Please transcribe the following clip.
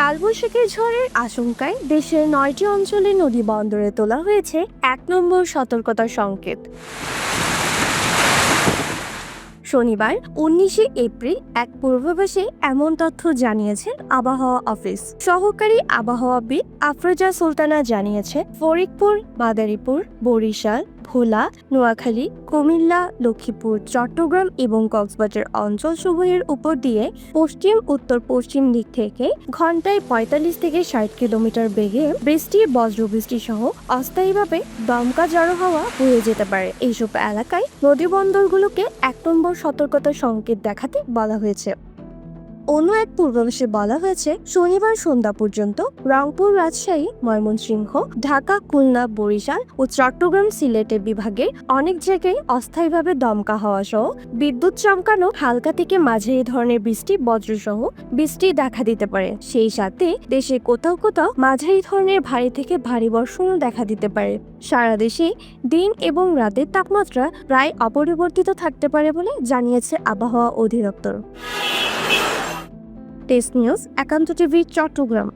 কালবৈশাখী ঝড়ের আশঙ্কায় দেশের নয়টি অঞ্চলে নদী বন্দরে তোলা হয়েছে এক নম্বর সতর্কতা সংকেত। শনিবার উনিশে এপ্রিল এক পূর্বাভাসে এমন তথ্য জানিয়েছেন আবহাওয়া অফিস। সহকারী আবহাওয়াবিদ আফরোজা সুলতানা জানিয়েছে ফরিদপুর, মাদারীপুর, বরিশাল ভোলা, নোয়াখালী, কুমিল্লা, লক্ষ্মীপুর, চট্টগ্রাম এবং কক্সবাজার অঞ্চল সমূহের উপর দিয়ে পশ্চিম, উত্তর, পশ্চিম দিক থেকে ঘন্টায় পঁয়তাল্লিশ থেকে ষাট কিলোমিটার বেগে বৃষ্টি, বজ্রবৃষ্টি সহ অস্থায়ীভাবে দমকা জড়ো হাওয়া বয়ে যেতে পারে। এইসব এলাকায় নদী বন্দরগুলোকে এক নম্বর সতর্কতা সংকেত দেখাতে বলা হয়েছে। অন্য এক পূর্বাভাসে বলা হয়েছে, শনিবার সন্ধ্যা পর্যন্ত রংপুর রাজশাহী, ময়মনসিংহ, ঢাকা, খুলনা, বরিশাল ও চট্টগ্রাম সিলেটের বিভাগের অনেক জায়গায় অস্থায়ীভাবে দমকা হওয়া সহ বিদ্যুৎ চমকানো হালকা থেকে মাঝারি ধরনের বৃষ্টি, বজ্রসহ বৃষ্টি দেখা দিতে পারে। সেই সাথে দেশে কোথাও কোথাও মাঝারি ধরনের ভারী থেকে ভারী বর্ষণও দেখা দিতে পারে। সারা দেশে দিন এবং রাতের তাপমাত্রা প্রায় অপরিবর্তিত থাকতে পারে বলে জানিয়েছে আবহাওয়া অধিদপ্তর। টেস্ট নিউজ একান্ত টিভি চট্টগ্রাম।